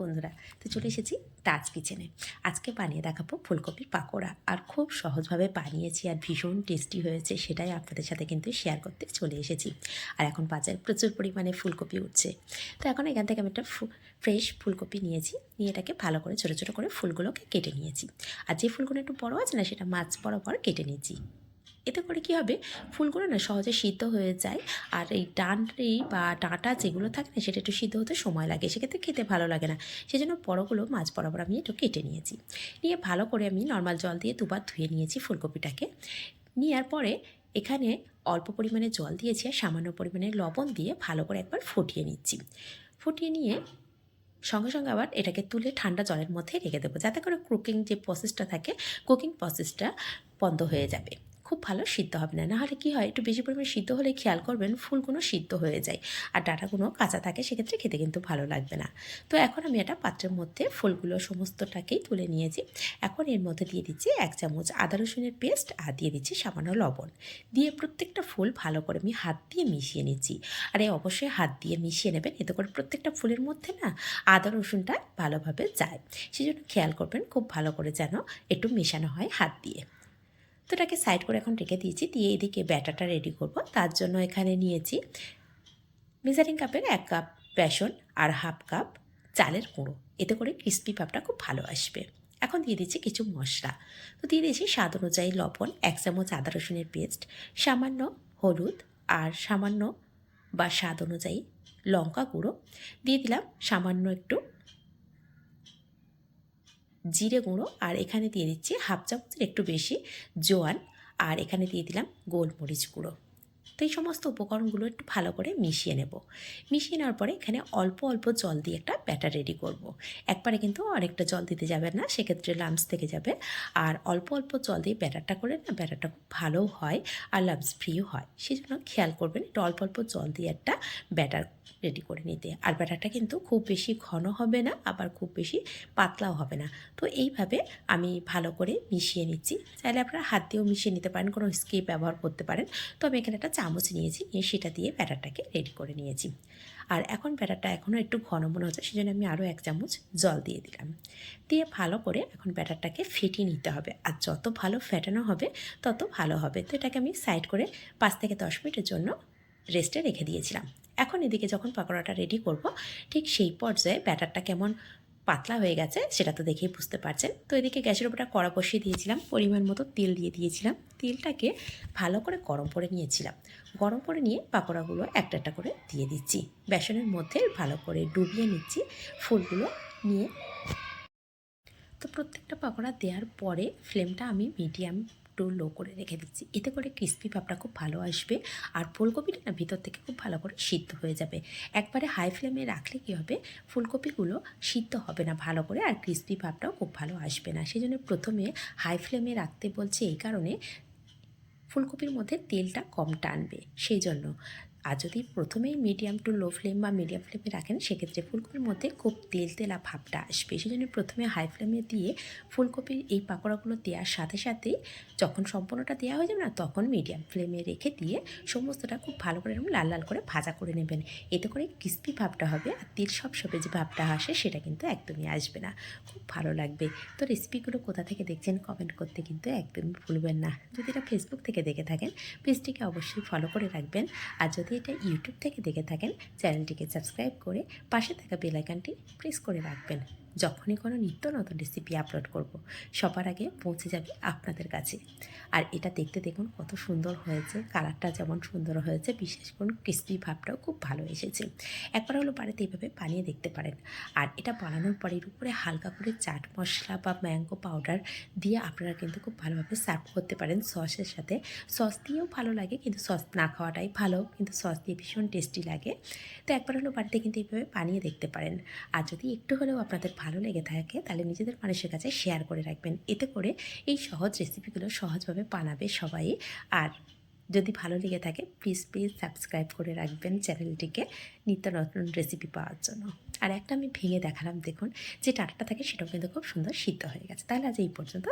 বন্ধুরা, তো চলে এসেছি তাজ কিচেনে আজকে বানিয়ে দেখাবো ফুলকপির পাকোড়া। আর খুব সহজভাবে বানিয়েছি আর ভীষণ টেস্টি হয়েছে, সেটাই আপনাদের সাথে কিন্তু শেয়ার করতে চলে এসেছি। আর এখন বাজারে প্রচুর পরিমাণে ফুলকপি উঠছে। তো এখন এখান থেকে আমি একটা ফ্রেশ ফুলকপি নিয়েছি, নিয়ে এটাকে ভালো করে ছোটো ছোটো করে ফুলগুলোকে কেটে নিয়েছি। আর যে ফুলগুলো একটু বড় আছে না, সেটা মাছ বরাবর কেটে নিয়েছি। এতে করে কি হবে? ফুলগুলো না সহজে সিদ্ধ হয়ে যায়। আর এই ডানটি বা ডাঁটা যেগুলো থাকে না, সেটা একটু সিদ্ধ হতে সময় লাগে। সেক্ষেত্রে খেতে ভালো লাগে না। সেজন্য বড়গুলো মাছ বরাবর আমি একটু কেটে নিয়েছি। নিয়ে ভালো করে আমি নর্মাল জল দিয়ে দুবার ধুয়ে নিয়েছি ফুলকপিটাকে। নেওয়ার পরে এখানে অল্প পরিমাণে জল দিয়েছি আর সামান্য পরিমাণে লবণ দিয়ে ভালো করে একবার ফুটিয়ে নিচ্ছি। ফুটিয়ে নিয়ে সঙ্গে সঙ্গে আবার এটাকে তুলে ঠান্ডা জলের মধ্যে রেখে দেবো। যাতে করে কুকিং যে প্রসেসটা থাকে কুকিং প্রসেসটা বন্ধ হয়ে যাবে। খুব ভালো সিদ্ধ হবে না। নাহলে কী হয়, একটু বেশি পরিমাণে সিদ্ধ হলে খেয়াল করবেন ফুলগুলো সিদ্ধ হয়ে যায় আর ডাটাগুলো কাঁচা থাকে, সেক্ষেত্রে খেতে কিন্তু ভালো লাগবে না। তো এখন আমি একটা পাত্রের মধ্যে ফুলগুলো সমস্তটাকেই তুলে নিয়েছি। এখন এর মধ্যে দিয়ে দিচ্ছি এক চামচ আদা রসুনের পেস্ট আর দিয়ে দিচ্ছি সামান্য লবণ। দিয়ে প্রত্যেকটা ফুল ভালো করে আমি হাত দিয়ে মিশিয়ে নিচ্ছি। আর এই অবশ্যই হাত দিয়ে মিশিয়ে নেবেন, এতে করে প্রত্যেকটা ফুলের মধ্যে না আদা রসুনটা ভালোভাবে যায়। সেই জন্য খেয়াল করবেন খুব ভালো করে যেন একটু মেশানো হয় হাত দিয়ে। তো এটাকে সাইড করে এখন রেখে দিয়েছি। দিয়ে এদিকে ব্যাটারটা রেডি করব। তার জন্য এখানে নিয়েছি মেজারিং কাপের এক কাপ বেসন আর হাফ কাপ চালের গুঁড়ো। এতে করে ক্রিস্পি পাপটা খুব ভালো আসবে। এখন দিয়ে দিচ্ছি কিছু মশলা। তো দিয়ে দিয়েছি স্বাদ অনুযায়ী লবণ, এক চামচ আদা রসুনের পেস্ট সামান্য হলুদ আর সামান্য বা স্বাদ অনুযায়ী লঙ্কা গুঁড়ো। দিয়ে দিলাম সামান্য একটু জিরে গুঁড়ো আর এখানে দিয়ে দিচ্ছি হাফ চামচের একটু বেশি জোয়ান। আর এখানে দিয়ে দিলাম গোলমরিচ গুঁড়ো। তো এই সমস্ত উপকরণগুলো একটু ভালো করে মিশিয়ে নেব। মিশিয়ে নেওয়ার পরে এখানে অল্প অল্প জল দিয়ে একটা ব্যাটার রেডি করব। একবারে কিন্তু অনেকটা জল দিতে যাবে না, সেক্ষেত্রে লামস থেকে যাবে। আর অল্প অল্প জল দিয়ে ব্যাটারটা করে না ব্যাটারটা খুব ভালো হয় আর লামস ফ্রিও হয়। সেই জন্য খেয়াল করবেন একটু অল্প অল্প জল দিয়ে একটা ব্যাটার রেডি করে নিতে। আর ব্যাটারটা কিন্তু খুব বেশি ঘন হবে না, আবার খুব বেশি পাতলাও হবে না। তো এইভাবে আমি ভালো করে মিশিয়ে নিচ্ছি। চাইলে আপনারা হাত দিয়েও মিশিয়ে নিতে পারেন, কোনো স্কেপ ব্যবহার করতে পারেন। তো আমি এখানে একটা চামচ নিয়েছি, নিয়ে সেটা দিয়ে ব্যাটারটাকে রেডি করে নিয়েছি। আর এখন ব্যাটারটা এখনও একটু ঘন মনে হচ্ছে সেই জন্য আমি আরও এক চামচ জল দিয়ে দিলাম। দিয়ে ভালো করে এখন ব্যাটারটাকে ফেটিয়ে নিতে হবে। আর যত ভালো ফেটানো হবে, তত ভালো হবে। তো এটাকে আমি সাইড করে পাঁচ থেকে দশ মিনিটের জন্য রেস্টে রেখে দিয়েছিলাম। এখন এদিকে যখন পাকোড়াটা রেডি করব, ঠিক সেই পর্যায়ে ব্যাটারটা কেমন পাতলা হয়ে গেছে, সেটা তো দেখেই বুঝতে পারছেন। তো এদিকে গ্যাসের উপরটা কড়া বসিয়ে দিয়েছিলাম, পরিমাণ মতো তেল দিয়ে দিয়েছিলাম। তেলটাকে ভালো করে গরম করে নিয়েছিলাম। গরম করে নিয়ে পাকোড়াগুলো একটা একটা করে দিয়ে দিচ্ছি। বেসনের মধ্যে ভালো করে ডুবিয়ে নিচ্ছি, ফুলগুলো নিয়ে। তো প্রত্যেকটা পাকোড়া দেওয়ার পরে ফ্লেমটা আমি মিডিয়াম টু লো করে রেখে দিচ্ছি। এতে করে ক্রিস্পি ভাবটা খুব ভালো আসবে আর ফুলকপিটা না ভিতর থেকে খুব ভালো করে সিদ্ধ হয়ে যাবে। একবারে হাই ফ্লেমে রাখলে কী হবে? ফুলকপিগুলো সিদ্ধ হবে না ভালো করে আর ক্রিস্পি ভাবটাও খুব ভালো আসবে না। সেই জন্য প্রথমে হাই ফ্লেমে রাখতে বলছে এই কারণে ফুলকপির মধ্যে তেলটা কম টানবে। সেই জন্য আর যদি প্রথমেই মিডিয়াম টু লো ফ্লেম বা মিডিয়াম ফ্লেমে রাখেন, সেক্ষেত্রে ফুলকপির মধ্যে খুব তেল তেলা ভাবটা আসবে। সেই জন্য প্রথমে হাই ফ্লেমে দিয়ে ফুলকপির এই পাকোড়াগুলো দেওয়ার সাথে সাথেই যখন সম্পূর্ণটা দেওয়া হয়ে যাবে না, তখন মিডিয়াম ফ্লেমে রেখে দিয়ে সমস্তটা খুব ভালো করে এরকম লাল লাল করে ভাজা করে নেবেন। এতে করে ক্রিস্পি ভাবটা হবে আর তেল সব সবে যে ভাবটা আসে, সেটা কিন্তু একদমই আসবে না। খুব ভালো লাগবে। তো রেসিপিগুলো কোথা থেকে দেখছেন কমেন্ট করতে কিন্তু একদমই ভুলবেন না। যদি এটা ফেসবুক থেকে দেখে থাকেন পেজটিকে অবশ্যই ফলো করে রাখবেন। আর যদি এটা ইউটিউব থেকে দেখে থাকেন চ্যানেলটিকে সাবস্ক্রাইব করে পাশে থাকা বেলাইকানটি প্রেস করে রাখবেন। যখনই কোনো নিত্য নতুন রেসিপি আপলোড করব, সবার আগে পৌঁছে যাবে আপনাদের কাছে। আর এটা দেখতে দেখুন কত সুন্দর হয়েছে, কালারটা যেমন সুন্দর হয়েছে, বিশেষ করে ক্রিস্পি ভাবটাও খুব ভালো এসেছে। একবার হলো বাড়িতে এইভাবে বানিয়ে দেখতে পারেন। আর এটা বানানোর পরে এর উপরে হালকা করে চাট মশলা বা ম্যাঙ্গো পাউডার দিয়ে আপনারা কিন্তু খুব ভালোভাবে সার্ভ করতে পারেন সসের সাথে। সস দিয়েও ভালো লাগে, কিন্তু সস না খাওয়াটাই ভালো, কিন্তু সস দিয়ে ভীষণ টেস্টি লাগে। তো একবার হলো বাড়িতে কিন্তু এইভাবে বানিয়ে দেখতে পারেন। আর যদি একটু হলেও আপনাদের ভালো লেগে থাকে, তাহলে নিজেদের মানুষের কাছে শেয়ার করে রাখবেন। এতে করে এই সহজ রেসিপিগুলো সহজভাবে বানাবে সবাই। আর যদি ভালো লেগে থাকে প্লিজ প্লিজ সাবস্ক্রাইব করে রাখবেন চ্যানেলটিকে নিত্য নতুন রেসিপি পাওয়ার জন্য। আর একটা আমি ভেঙে দেখালাম, দেখুন, যে টাটাটা থাকে সেটাও কিন্তু খুব সুন্দর সিদ্ধ হয়ে গেছে। তাহলে আজ এই পর্যন্ত